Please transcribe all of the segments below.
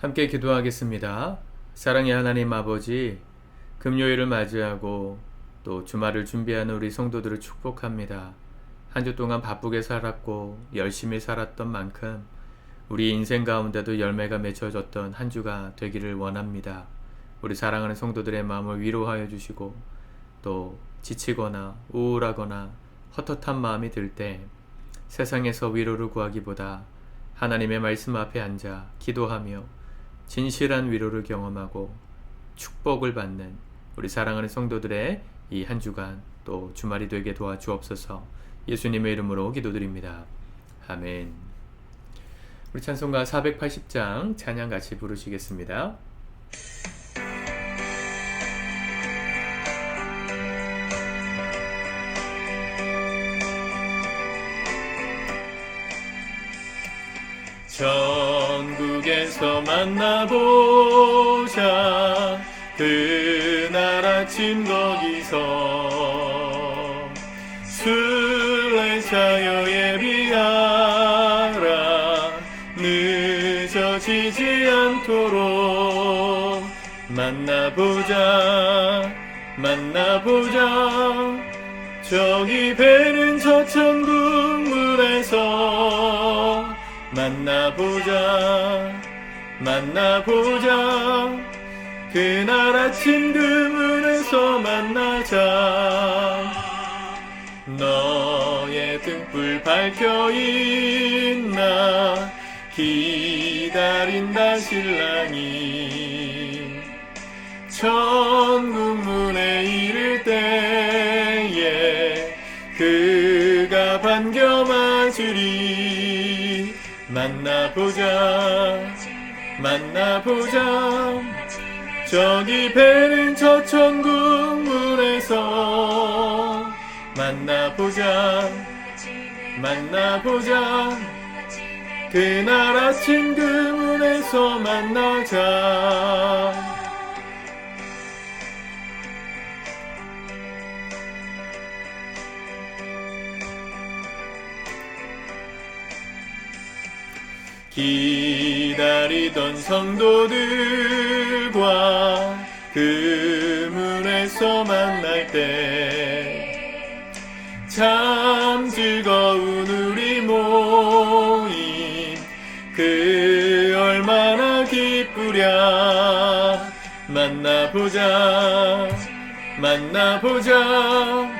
함께 기도하겠습니다. 사랑의 하나님 아버지, 금요일을 맞이하고 또 주말을 준비하는 우리 성도들을 축복합니다. 한 주 동안 바쁘게 살았고 열심히 살았던 만큼 우리 인생 가운데도 열매가 맺혀졌던 한 주가 되기를 원합니다. 우리 사랑하는 성도들의 마음을 위로하여 주시고 또 지치거나 우울하거나 헛헛한 마음이 들 때 세상에서 위로를 구하기보다 하나님의 말씀 앞에 앉아 기도하며 진실한 위로를 경험하고 축복을 받는 우리 사랑하는 성도들의 이 한 주간 또 주말이 되게 도와주옵소서 예수님의 이름으로 기도드립니다. 아멘. 우리 찬송가 480장 찬양 같이 부르시겠습니다. 천국에서 만나보자. 그날 아침 거기서 술래자여 예비하라. 늦어지지 않도록 만나보자 만나보자. 저기 배는 저 천국 문에서 만나보자 만나보자. 그날 아침 그 문에서 만나자. 너의 등불 밝혀 있나 기다린다 신랑이. 천국 문에 이를 때 만나보자 만나보자. 저기 배는 저 천국 문에서 만나보자 만나보자. 그날 아침 그 문에서 만나자 기다리던 성도들과 그 문에서 만날 때 참 즐거운 우리 모임 그 얼마나 기쁘랴. 만나보자 만나보자.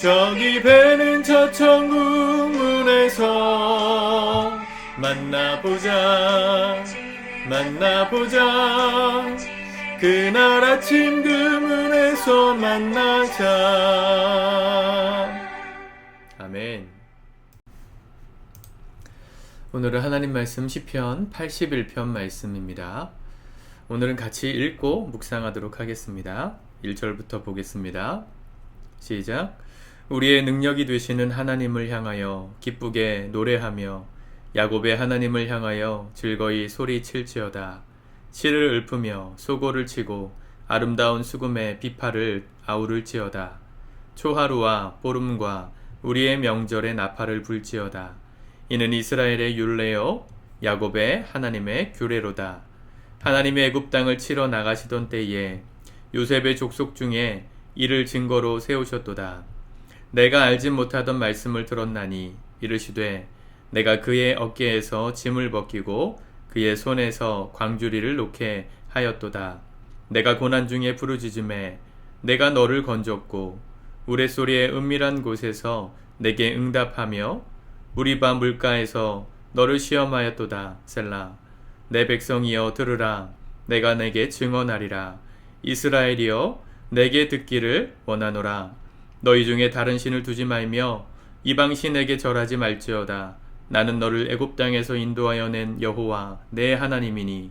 저기 배는 저 천국 문에서 만나보자 만나보자. 그날 아침 그 문에서 만나자. 아멘. 오늘은 하나님 말씀 시편 81편 말씀입니다. 오늘은 같이 읽고 묵상하도록 하겠습니다. 1절부터 보겠습니다. 시작. 우리의 능력이 되시는 하나님을 향하여 기쁘게 노래하며 야곱의 하나님을 향하여 즐거이 소리칠지어다. 실을 읊으며 소고를 치고 아름다운 수금의 비파를 아우를지어다. 초하루와 보름과 우리의 명절에 나팔을 불지어다. 이는 이스라엘의 율례요 야곱의 하나님의 규례로다. 하나님의 애굽 땅을 치러 나가시던 때에 요셉의 족속 중에 이를 증거로 세우셨도다. 내가 알지 못하던 말씀을 들었나니 이르시되 내가 그의 어깨에서 짐을 벗기고 그의 손에서 광주리를 놓게 하였도다. 내가 고난 중에 부르짖음에 내가 너를 건졌고 우레소리의 은밀한 곳에서 내게 응답하며 우리 바 물가에서 너를 시험하였도다. 셀라. 내 백성이여 들으라. 내가 내게 증언하리라. 이스라엘이여 내게 듣기를 원하노라. 너희 중에 다른 신을 두지 말며 이방 신에게 절하지 말지어다. 나는 너를 애굽 땅에서 인도하여 낸 여호와 내 하나님이니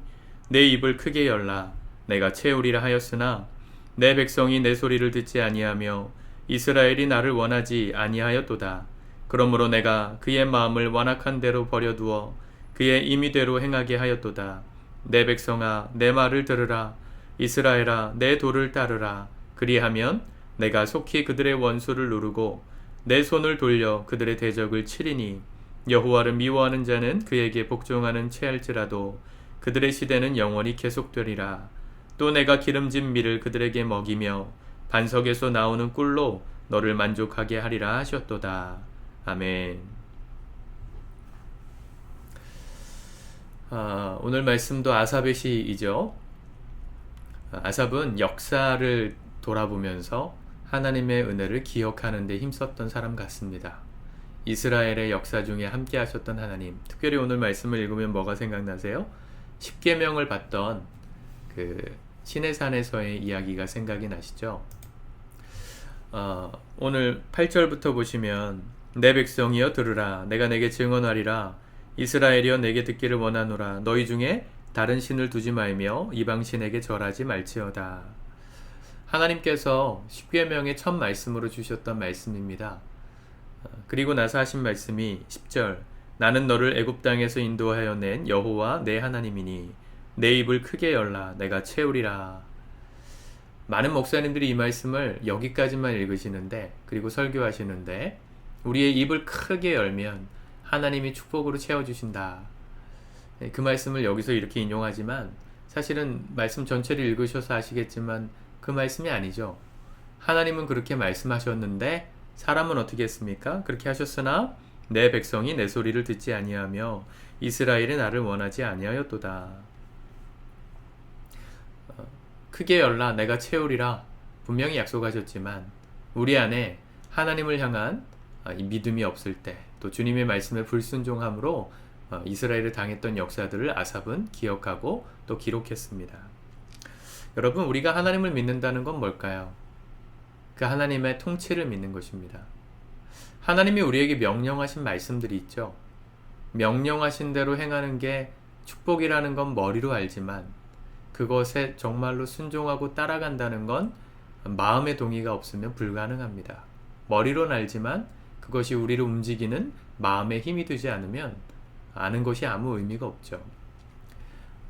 내 입을 크게 열라. 내가 채우리라 하였으나 내 백성이 내 소리를 듣지 아니하며 이스라엘이 나를 원하지 아니하였도다. 그러므로 내가 그의 마음을 완악한 대로 버려두어 그의 임의대로 행하게 하였도다. 내 백성아 내 말을 들으라. 이스라엘아 내 도를 따르라. 그리하면 내가 속히 그들의 원수를 누르고 내 손을 돌려 그들의 대적을 치리니 여호와를 미워하는 자는 그에게 복종하는 채할지라도 그들의 시대는 영원히 계속되리라. 또 내가 기름진 밀을 그들에게 먹이며 반석에서 나오는 꿀로 너를 만족하게 하리라 하셨도다. 아멘. 아, 오늘 말씀도 아삽의 시이죠. 아삽은 역사를 돌아보면서 하나님의 은혜를 기억하는 데 힘썼던 사람 같습니다. 이스라엘의 역사 중에 함께 하셨던 하나님. 특별히 오늘 말씀을 읽으면 뭐가 생각나세요? 십계명을 받던 그 시내산에서의 이야기가 생각이 나시죠? 어, 오늘 8절부터 보시면 내 백성이여 들으라 내가 내게 증언하리라 이스라엘이여 내게 듣기를 원하노라 너희 중에 다른 신을 두지 말며 이방 신에게 절하지 말지어다. 하나님께서 십계명의 첫 말씀으로 주셨던 말씀입니다. 어, 그리고 나서 하신 말씀이 10절 나는 너를 애굽 땅에서 인도하여 낸 여호와 내 하나님이니 내 입을 크게 열라 내가 채우리라. 많은 목사님들이 이 말씀을 여기까지만 읽으시는데 그리고 설교하시는데 우리의 입을 크게 열면 하나님이 축복으로 채워 주신다. 네, 그 말씀을 여기서 이렇게 인용하지만 사실은 말씀 전체를 읽으셔서 아시겠지만 그 말씀이 아니죠. 하나님은 그렇게 말씀하셨는데 사람은 어떻게 했습니까? 그렇게 하셨으나 내 백성이 내 소리를 듣지 아니하며 이스라엘이 나를 원하지 아니하였도다. 어, 크게 열라 내가 채우리라 분명히 약속하셨지만 우리 안에 하나님을 향한 아, 믿음이 없을 때 또 주님의 말씀에 불순종함으로 어, 이스라엘을 당했던 역사들을 아삽은 기억하고 또 기록했습니다. 여러분 우리가 하나님을 믿는다는 건 뭘까요? 그 하나님의 통치를 믿는 것입니다. 하나님이 우리에게 명령하신 말씀들이 있죠. 명령하신 대로 행하는 게 축복이라는 건 머리로 알지만 그것에 정말로 순종하고 따라간다는 건 마음의 동의가 없으면 불가능합니다. 머리로는 알지만 그것이 우리를 움직이는 마음에 힘이 되지 않으면 아는 것이 아무 의미가 없죠.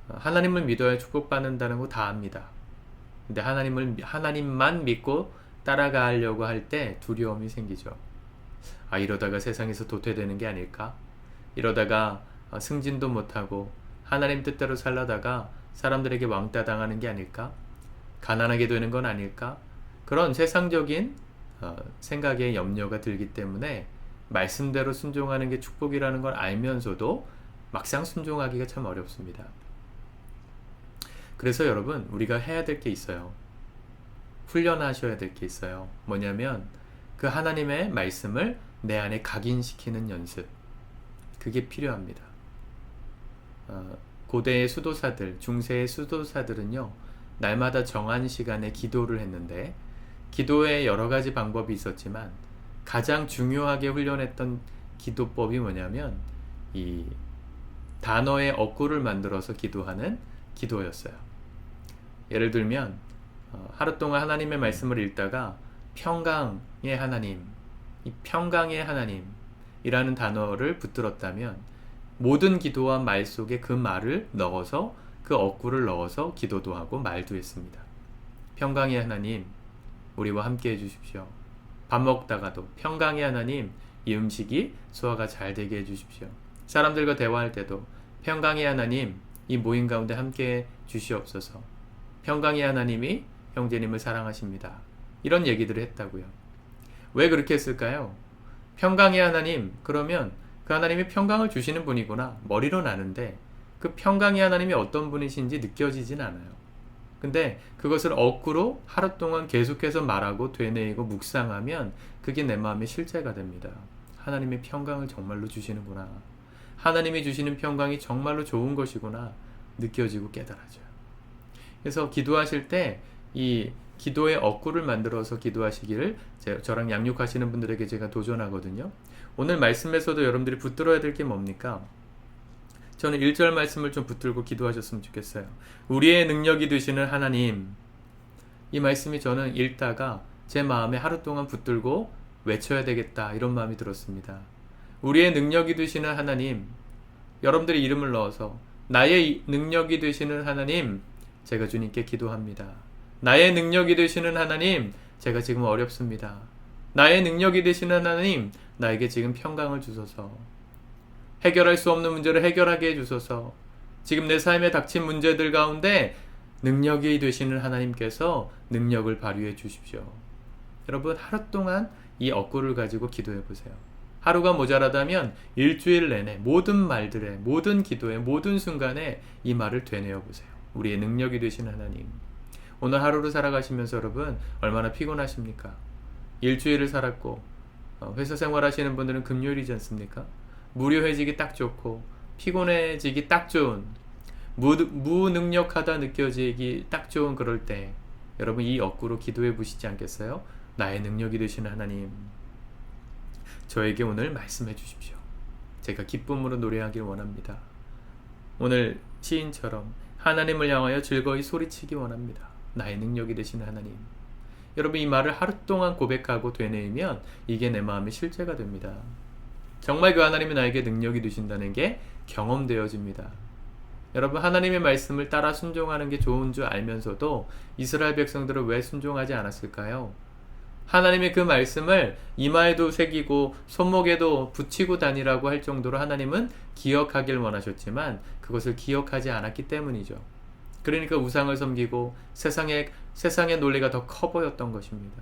하나님을 믿어야 축복받는다는 거 다 압니다. 근데 하나님을 하나님만 믿고 따라가려고 할 때 두려움이 생기죠. 아, 이러다가 세상에서 도태되는 게 아닐까? 이러다가 어, 승진도 못하고 하나님 뜻대로 살라다가 사람들에게 왕따 당하는 게 아닐까? 가난하게 되는 건 아닐까? 그런 세상적인 어, 생각에 염려가 들기 때문에 말씀대로 순종하는 게 축복이라는 걸 알면서도 막상 순종하기가 참 어렵습니다. 그래서 여러분, 우리가 해야 될 게 있어요. 훈련하셔야 될 게 있어요. 뭐냐면, 그 하나님의 말씀을 내 안에 각인시키는 연습. 그게 필요합니다. 어, 고대의 수도사들, 중세의 수도사들은요, 날마다 정한 시간에 기도를 했는데, 기도에 여러 가지 방법이 있었지만, 가장 중요하게 훈련했던 기도법이 뭐냐면, 이 단어의 어구를 만들어서 기도하는 기도였어요. 예를 들면, 어, 하루 동안 하나님의 말씀을 읽다가 평강의 하나님, 이 평강의 하나님이라는 단어를 붙들었다면 모든 기도와 말 속에 그 말을 넣어서 그 어구를 넣어서 기도도 하고 말도 했습니다. 평강의 하나님, 우리와 함께 해주십시오. 밥 먹다가도 평강의 하나님, 이 음식이 소화가 잘 되게 해주십시오. 사람들과 대화할 때도 평강의 하나님, 이 모임 가운데 함께 주시옵소서. 평강의 하나님이 형제님을 사랑하십니다. 이런 얘기들을 했다고요. 왜 그렇게 했을까요? 평강의 하나님, 그러면 그 하나님이 평강을 주시는 분이구나. 머리로 나는데 그 평강의 하나님이 어떤 분이신지 느껴지진 않아요. 근데 그것을 억구로 하루 동안 계속해서 말하고 되뇌이고 묵상하면 그게 내 마음의 실제가 됩니다. 하나님의 평강을 정말로 주시는구나. 하나님이 주시는 평강이 정말로 좋은 것이구나. 느껴지고 깨달아져요. 그래서 기도하실 때 이 기도의 억구를 만들어서 기도하시기를 제, 저랑 양육하시는 분들에게 제가 도전하거든요. 오늘 말씀에서도 여러분들이 붙들어야 될 게 뭡니까? 저는 1절 말씀을 좀 붙들고 기도하셨으면 좋겠어요. 우리의 능력이 되시는 하나님. 이 말씀이 저는 읽다가 제 마음에 하루 동안 붙들고 외쳐야 되겠다 이런 마음이 들었습니다. 우리의 능력이 되시는 하나님. 여러분들이 이름을 넣어서 나의 능력이 되시는 하나님 제가 주님께 기도합니다. 나의 능력이 되시는 하나님, 제가 지금 어렵습니다. 나의 능력이 되시는 하나님, 나에게 지금 평강을 주소서. 해결할 수 없는 문제를 해결하게 해주소서. 지금 내 삶에 닥친 문제들 가운데 능력이 되시는 하나님께서 능력을 발휘해 주십시오. 여러분 하루 동안 이 억구를 가지고 기도해 보세요. 하루가 모자라다면 일주일 내내 모든 말들에 모든 기도에 모든 순간에 이 말을 되뇌어 보세요. 우리의 능력이 되신 하나님. 오늘 하루를 살아가시면서 여러분 얼마나 피곤하십니까? 일주일을 살았고 어, 회사 생활하시는 분들은 금요일이지 않습니까? 무료해지기 딱 좋고 피곤해지기 딱 좋은 무, 무능력하다 느껴지기 딱 좋은 그럴 때 여러분 이 억구로 기도해 보시지 않겠어요? 나의 능력이 되시는 하나님 저에게 오늘 말씀해 주십시오. 제가 기쁨으로 노래하길 원합니다. 오늘 시인처럼 하나님을 향하여 즐거이 소리치기 원합니다. 나의 능력이 되시는 하나님. 여러분 이 말을 하루 동안 고백하고 되뇌이면 이게 내 마음의 실제가 됩니다. 정말 그 하나님이 나에게 능력이 되신다는 게 경험되어집니다. 여러분 하나님의 말씀을 따라 순종하는 게 좋은 줄 알면서도 이스라엘 백성들은 왜 순종하지 않았을까요? 하나님의 그 말씀을 이마에도 새기고 손목에도 붙이고 다니라고 할 정도로 하나님은 기억하길 원하셨지만 그것을 기억하지 않았기 때문이죠. 그러니까 우상을 섬기고 세상의 세상의 논리가 더 커 보였던 것입니다.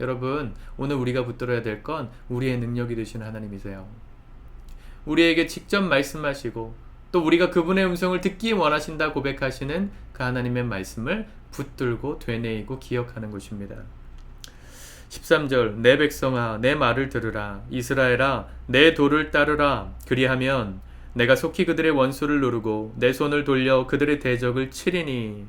여러분, 오늘 우리가 붙들어야 될 건 우리의 능력이 되신 하나님이세요. 우리에게 직접 말씀하시고 또 우리가 그분의 음성을 듣기 원하신다 고백하시는 그 하나님의 말씀을 붙들고 되뇌이고 기억하는 것입니다. 13절 내 백성아 내 말을 들으라 이스라엘아 내 도를 따르라 그리하면 내가 속히 그들의 원수를 누르고 내 손을 돌려 그들의 대적을 치리니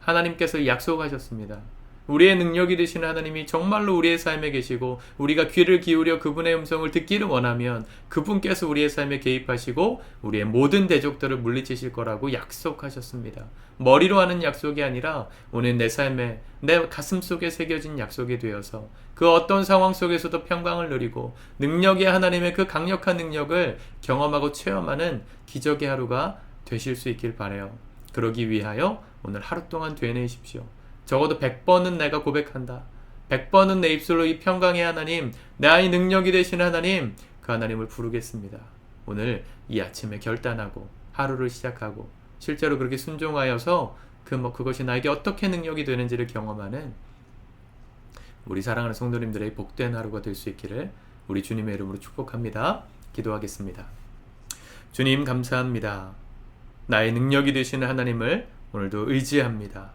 하나님께서 약속하셨습니다. 우리의 능력이 되시는 하나님이 정말로 우리의 삶에 계시고 우리가 귀를 기울여 그분의 음성을 듣기를 원하면 그분께서 우리의 삶에 개입하시고 우리의 모든 대적들을 물리치실 거라고 약속하셨습니다. 머리로 하는 약속이 아니라 오늘 내 삶에 내 가슴 속에 새겨진 약속이 되어서 그 어떤 상황 속에서도 평강을 누리고 능력의 하나님의 그 강력한 능력을 경험하고 체험하는 기적의 하루가 되실 수 있길 바래요. 그러기 위하여 오늘 하루 동안 되뇌십시오. 적어도 100번은 내가 고백한다. 100번은 내 입술로 이 평강의 하나님, 나의 능력이 되신 하나님, 그 하나님을 부르겠습니다. 오늘 이 아침에 결단하고 하루를 시작하고 실제로 그렇게 순종하여서 그 뭐 그것이 나에게 어떻게 능력이 되는지를 경험하는 우리 사랑하는 성도님들의 복된 하루가 될 수 있기를 우리 주님의 이름으로 축복합니다. 기도하겠습니다. 주님 감사합니다. 나의 능력이 되시는 하나님을 오늘도 의지합니다.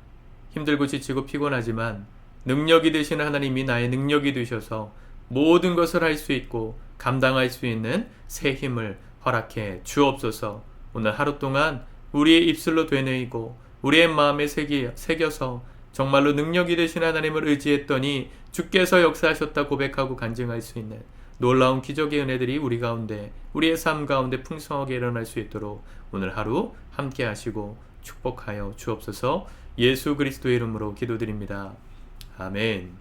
힘들고 지치고 피곤하지만 능력이 되시는 하나님이 나의 능력이 되셔서 모든 것을 할 수 있고 감당할 수 있는 새 힘을 허락해 주옵소서. 오늘 하루 동안 우리의 입술로 되뇌이고 우리의 마음에 새겨서 정말로 능력이 되신 하나님을 의지했더니 주께서 역사하셨다 고백하고 간증할 수 있는 놀라운 기적의 은혜들이 우리 가운데 우리의 삶 가운데 풍성하게 일어날 수 있도록 오늘 하루 함께 하시고 축복하여 주옵소서 예수 그리스도의 이름으로 기도드립니다. 아멘.